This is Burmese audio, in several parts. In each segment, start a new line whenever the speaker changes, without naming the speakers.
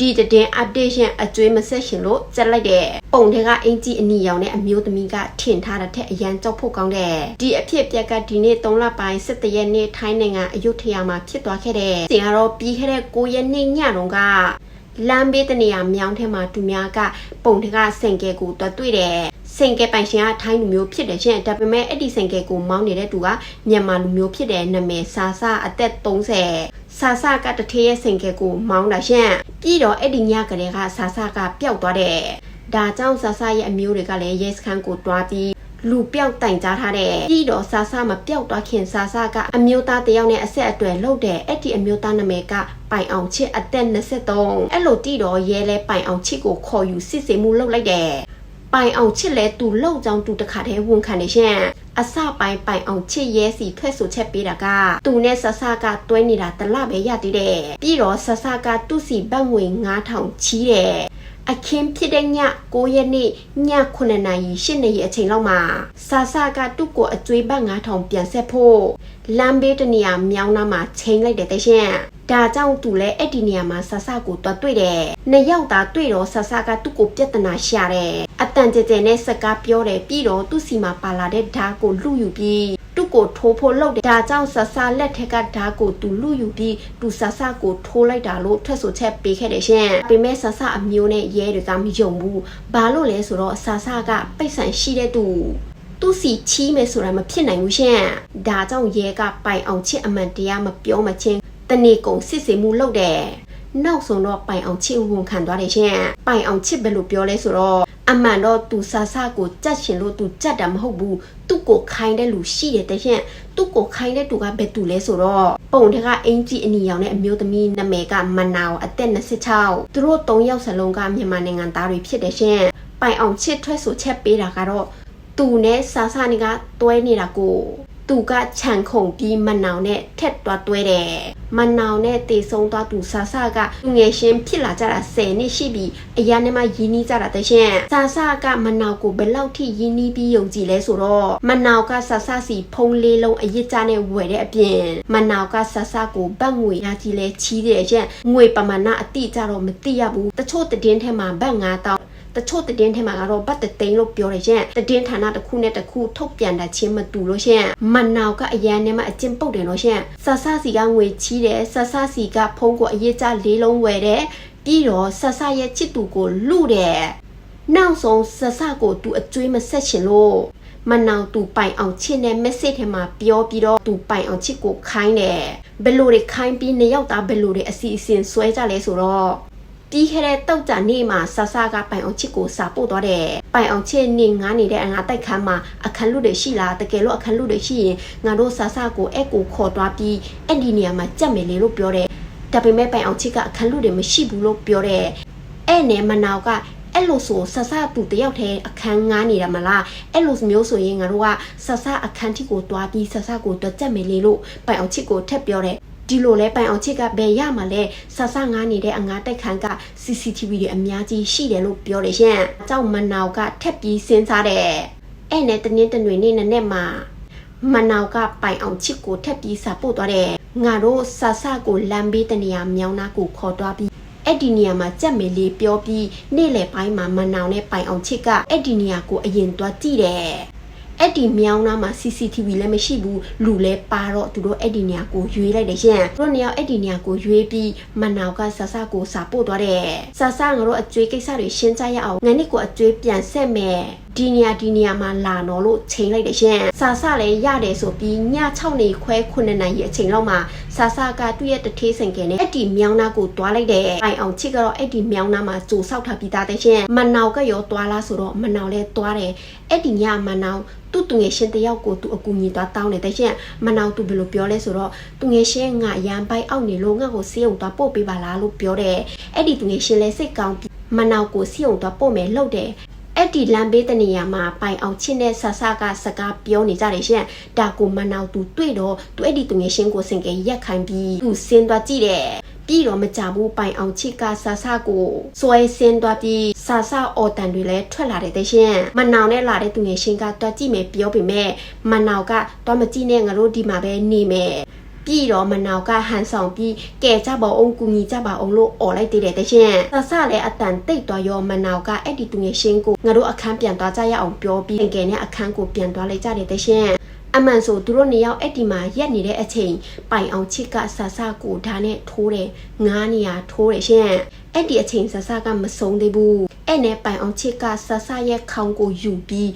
ဒီတည်င်း updation အကျွေးမဆက်ရှင်လို့စက်လိုက်တဲ့ပုံထဲကအင်ကြီးအနီရောင်နဲ့အမျိုးသမီးကထင်ထားတဲ့ထက်အရန်ကြောက်ဖို့ကောင်းတဲ့ဒီအဖြစ်ပြက်ကဒီနေ့3လပိုင်း17ရက်နေ့ထိုင်းနိုင်ငံအယုထယာမှာဖြစ်သွားခဲ့တဲ့တင်ကတော့ပြီးခဲ့တဲ့9ရက်နေ့ညတုန်းကလမ်းဘေးတနေရာမြောင်းထဲမှာသူများကပုံထဲကစင်ကဲကိုတွေ့တွေ့တယ် စင်ကဲပိုင်ရှင်ကထိုင်းလူမျိုးဖြစ်တယ်ရှင်ဒါပေမဲ့အဲ့ဒီစင်ကဲကိုမောင်းနေတဲ့သူကမြန်မာလူမျိုးဖြစ်တဲ့နာမည်စာစာအသက်30ဆာဆာကတထေးရဲ့စင်ကဲကိုမောင်းတာရှင့်ပြီးတော့အဲ့ဒီညကလေးကဆာဆာကပျောက်သွားတယ်ဒါကြောင့်ဆာဆာရဲ့အမျိုးတွေကလည်းရဲစခန်းကိုတွားပြီးလူပျောက်တိုင်ကြားထားတဲ့ပြီးတော့ဆာဆာမပျောက်သွားခင်ဆာဆာကအမျိုးသားတယောက်နဲ့အဆက်အသွယ်လုပ်တယ်အဲ့ဒီအမျိုးသားနာမည်ကပိုင်အောင်ချစ်အသက်23အဲ့လိုတီးတော့ရဲလဲပိုင်အောင်ချစ်ကိုခေါ်ယူစစ်ဆေးမှုလုပ်လိုက်တယ် ပိုင်အောင်ချစ်လဲသူလောက်ကြောင်းသူတခါတည်းဝန်ခံနေရှင့်အစပိုင်းပိုင်အောင်ချစ်ရဲစီထွက်ဆိုချက်ပေးတာကသူနဲ့ဆဆကတွဲနေတာတလပဲရသေးတယ်ပြီးတော့ဆဆကသူ့စီဘတ်ငွေ9000ချီးတယ်အခင်းဖြစ်တဲ့ည9ရက်နေ့ည9နာရီ10နာရီအချိန်လောက်မှာဆာဆာကသူ့ကိုအကျွေးဘတ်9000ပြန်ဆက်ဖို့လမ်းဘေးတနေရာမြောင်းနာမှာချိန်လိုက်တယ်တဲ့ရှင်ဒါကြောင့်သူလည်းအဲ့ဒီနေရာမှာဆဆကိုတွားတွေ့တယ်။နှစ်ယောက်သားတွေ့တော့ဆဆကသူ့ကိုပြဿနာရှာတယ်။ အတန်ကြဲကြဲနဲ့စကားပြောတယ်ပြီးတော့သူ့စီမှာပါလာတဲ့ဓာတ်ကိုလူယူပြီးသူ့ကိုထိုးဖို့လုပ်တယ်။ဒါကြောင့်ဆဆလက်ထက်ကဓာတ်ကိုသူလူယူပြီးသူဆဆကိုထိုးလိုက်တာလို့ထွက်ဆိုချက်ပေးခဲ့တယ်ရှင်။ပေမဲ့ဆဆအမျိုးနဲ့ရဲတွေကမယုံဘူး။ဘာလို့လဲဆိုတော့ဆဆကပိတ်ဆန်ရှိတဲ့သူသူစီချီးမယ်ဆိုတာမဖြစ်နိုင်ဘူးရှင်။ဒါကြောင့်ရဲကပိုင်အောင်ချစ်အမှန်တရားမပြောမချင်းတနေ့ကုန်စစ်စေမှုလုပ်တယ် နောက်ဆုံးတော့ပိုင်အောင်ချစ်ဝန်ခံသွားတယ်ရှင်ပိုင်အောင်ချစ်ဘယ်လိုပြောလဲဆိုတော့အမှန်တော့သူဆာဆာကိုကြက်ရှင်လို့သူကြက်တာမဟုတ်ဘူးသူ့ကိုခိုင်းတဲ့လူရှိတယ်တဲ့ရှင်သူ့ကိုခိုင်းတဲ့သူကဘယ်သူလဲဆိုတော့ပုံထက်ကအင်ကြီးအနီရောင်နဲ့အမျိုးသမီးနာမည်ကမနာဝအသက်26သူတို့၃ယောက်စလုံးကမြန်မာနိုင်ငံသားတွေဖြစ်တယ်ရှင်ပိုင်အောင်ချစ်ထွက်ဆိုချက်ပေးတာကတော့သူနဲ့ဆာဆာနေကတွဲနေတာကို သူကခြံခုံပြီးမနောင်နဲ့ထက်တွားတွဲတယ်မနောင်နဲ့တေဆုံးသွားသူဆာဆာကသူငယ်ရှင်ဖြစ်လာကြတာ10နှစ်ရှိပြီအရာနဲ့မှယင်းနီးကြတာတရှင်ဆာဆာကမနောင်ကိုဘယ်လောက်ထိယင်းနီးပြီးယုံကြည်လဲဆိုတော့မနောင်ကဆာဆာစီဖုံးလေးလုံးအရစ်ကြနဲ့ဝယ်တဲ့အပြင်မနောင်ကဆာဆာကိုဘတ်ငွေရာကြီးလဲချီးတယ်ရှင်ငွေပမာဏအတိကြတော့မသိရဘူးတချို့တည်င်းထဲမှာဘတ်9000 တချို့တည်င်းထဲမှာကတော့ဘတ်သိန်းလို့ပြောတယ်ရှင်တည်င်းဌာနတစ်ခုနဲ့တစ်ခုထုတ်ပြန်တာချင်းမတူလို့ရှင်မနောင်ကအရန်နဲ့မှအကျင့်ပုတ်တယ်လို့ရှင်ဆဆစီကငွေချီးတယ်ဆဆစီကဖုံးကိုအရေးကြလေးလုံးဝယ်တယ်ပြီးတော့ဆဆရဲ့ချစ်သူကိုလူတယ်နောက်ဆုံးဆဆကိုသူအကျွေးမဆက်ချင်လို့မနောင်သူပိုင်အောင်ချစ်တဲ့ message ထဲမှာပြောပြီးတော့သူပိုင်အောင်ချစ်ကိုခိုင်းတယ်ဘယ်လိုတွေခိုင်းပြီးနှစ်ယောက်သားဘယ်လိုတွေအစီအစဉ်ဆွဲကြလဲဆိုတော့ ပြီးခဲ့တဲ့တောက်ကြနေ့မှာဆဆကပိုင်အောင်ချစ်ကိုစာပို့သွားတယ်ပိုင်အောင်ချစ်နေငားနေတဲ့အငါတိုက်ခန်းမှာအခန်းလူတွေရှိလားတကယ်လို့အခန်းလူတွေရှိရင်ငါတို့ဆဆကိုအဲ့ကိုခေါ်သွားပြီးအဲ့ဒီနေရာမှာကြက်မယ်လေလို့ပြောတယ်ဒါပေမဲ့ပိုင်အောင်ချစ်ကအခန်းလူတွေမရှိဘူးလို့ပြောတယ်အဲ့နဲ့မနောက်ကအဲ့လိုဆိုဆဆသူတယောက်တည်းအခန်းငားနေတာမလားအဲ့လိုမျိုးဆိုရင်ငါတို့ကဆဆအခန်းထိကိုတွားပြီးဆဆကိုတော့ကြက်မယ်လေလို့ပိုင်အောင်ချစ်ကိုထက်ပြောတယ် ဒီလိုလဲပိုင်အောင်ချစ်ကဘယ်ရမှာလဲဆဆငားနေတဲ့အငားတိုက်ခန်းက CCTV တွေအများကြီးရှိတယ်လို့ပြောတယ်ရှင်။ကြောက်မနောက်ကထက်ပြီးစဉ်းစားတယ်။အဲ့နဲ့တနင်းတနွေနေ့နဲ့နဲ့မှာမနောက်ကပိုင်အောင်ချစ်ကိုထက်ပြီးစာပို့သွားတယ်။ငါတို့ဆဆကိုလမ်းဘေးတနေရာမြောင်းနာကိုခေါ်သွားပြီးအဲ့ဒီနေရာမှာကြက်မေလေးပြောပြီးနေ့လယ်ပိုင်းမှာမနောင်နဲ့ပိုင်အောင်ချစ်ကအဲ့ဒီနေရာကိုအရင်သွားကြည့်တယ်။ အဲ့ဒီမြောင်းနာမှာ CCTV လည်းမရှိဘူးလူလည်းပါတော့သူတို့အဲ့ဒီနေရာကိုရွေးလိုက်တယ်ရှင်သူတို့နေရာအဲ့ဒီနေရာကိုရွေးပြီးမနောက်ကဆဆကိုစာပို့သွားတယ်ဆဆငါတို့အကျွေးကိစ္စတွေရှင်းကြရအောင်ငါနစ်ကိုအကျွေးပြန်ဆက်မယ် ဒီနေရာဒီနေရာမှာလာတော့လို့ချိန်လိုက်တယ်ရှင်ဆာဆလည်းရတယ်ဆိုပြီးည6နေခွဲ9နာရီအချိန်လောက်မှာဆာဆကသူ့ရဲ့တထေးစင်ကင်နဲ့အဲ့ဒီမြောင်းနာကိုတွားလိုက်တယ်အိုင်အောင်ချစ်ကတော့အဲ့ဒီမြောင်းနာမှာကြိုဆောက်ထားပြီးသားတဲ့ရှင်မနောက်ကရောတွားလားဆိုတော့မနောက်လည်းတွားတယ်အဲ့ဒီညမနောက်သူ့သူငယ်ရှင်တယောက်ကိုသူအကူညီသွားတောင်းတယ်တဲ့ရှင်မနောက်သူဘယ်လိုပြောလဲဆိုတော့သူငယ်ရှင်ငါရန်ပိုက်အောက်နေလို့ငါ့ကိုစေးုံသွားပို့ပေးပါလားလို့ပြောတယ်အဲ့ဒီသူငယ်ရှင်လည်းစိတ်ကောင်းပြီးမနောက်ကိုစေးုံသွားပို့မယ်လို့တယ် အဲ့ဒီလမ်းဘေးတနေရာမှာပိုင်အောင်ချစ်တဲ့ဆဆကစကားပြောနေကြတယ်ရှင်ဒါကိုမနောက်သူတွေ့တော့သူအဲ့ဒီသူငယ်ရှင်ကိုစင်ကဲရက်ခိုင်းပြီးသူဆင်းသွားကြည့်တယ်ပြီးတော့မကြဘူးပိုင်အောင်ချစ်ကဆာဆာကိုစွဲဆင်းသွားပြီးဆာဆာအော်တန်တွေလည်းထွက်လာတယ်တဲ့ရှင်မနောင်နဲ့လာတဲ့သူငယ်ရှင်ကတွားကြည့်မယ်ပြောပေမဲ့မနောင်ကတော့မကြည့်နဲ့ငါတို့ဒီမှာပဲနေမယ် ပြီးတော့မနောက်ကဟန်ဆောင်ပြီးကဲကြပါအောင်ကူညီကြပါအောင်လို့អော်လိုက်သေးတယ်တရှင်ဆဆလည်းအတန်တိတ်သွားရောမနောက်ကအဲ့ဒီသူငယ်ချင်းကိုငါတို့အခန်းပြန်သွားကြရအောင်ပြောပြီးငယ်နဲ့အခန်းကိုပြန်သွားလိုက်ကြတယ်တရှင်အမှန်ဆိုသူတို့နေရောက်အဲ့ဒီမှာရက်နေတဲ့အချိန်ပိုင်အောင်ချစ်ကဆဆကိုဓာနဲ့ထိုးတယ်ငားနေရထိုးတယ်ရှင်အဲ့ဒီအချိန်ဆဆကမဆုံးသေးဘူးအဲ့နဲ့ပိုင်အောင်ချစ်ကဆဆရဲ့ခေါင်းကိုယူပြီး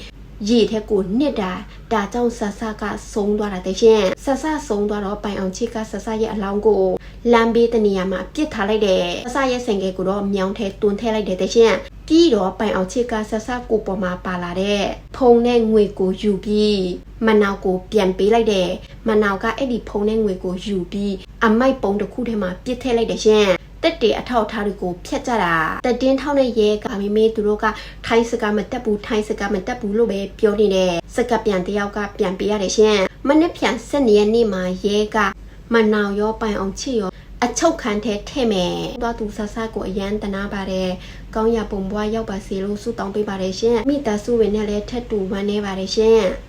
ရေထက်ကိုနှစ်တာဒါကြောင့်ဆဆကဆုံးသွားတာတဲ့ရှင်ဆဆဆုံးသွားတော့ပိုင်အောင်ချစ်ကဆဆရဲ့အလောင်းကိုလမ်းဘေးတနေရာမှာပြစ်ထားလိုက်တယ်ဆဆရဲ့ဆင်ကဲကိုတော့မြောင်းထဲတွန်းထည့်လိုက်တယ်တဲ့ရှင်ပြီးတော့ပိုင်အောင်ချစ်ကဆဆကိုပေါ်မှာပါလာတဲ့ဖုံနဲ့ငွေကိုယူပြီးမနောက်ကိုပြန်ပေးလိုက်တယ်မနောက်ကအဲ့ဒီဖုံနဲ့ငွေကိုယူပြီးအမိုက်ပုံတစ်ခုထဲမှာပြစ်ထည့်လိုက်တယ်ရှင် တက်တေအထောက်အထားတွေကိုဖျက်ကြတာတက်တင်းထောက်တဲ့ရဲကမိမေသူတို့ကထိုင်းစကားမတက်ဘူးထိုင်းစကားမတက်ဘူးလို့ပဲပြောနေတယ်စကပြန်တယောက်ကပြန်ပေးရတယ်ရှင်မနစ်ဖြန်ဆက်နေရနေ့မှာရဲကမနောင်ရောပိုင်အောင်ချစ်ရောအချုပ်ခံထဲထဲ့မယ်။သွားသူဆဆကိုအရန်တနာပါတယ်။ကောင်းရပုံပွားရောက်ပါစေလို့ဆုတောင်းပေးပါတယ်ရှင်။မိသားစုဝင်နဲ့လည်းထက်တူဝမ်းနေပါတယ်ရှင်။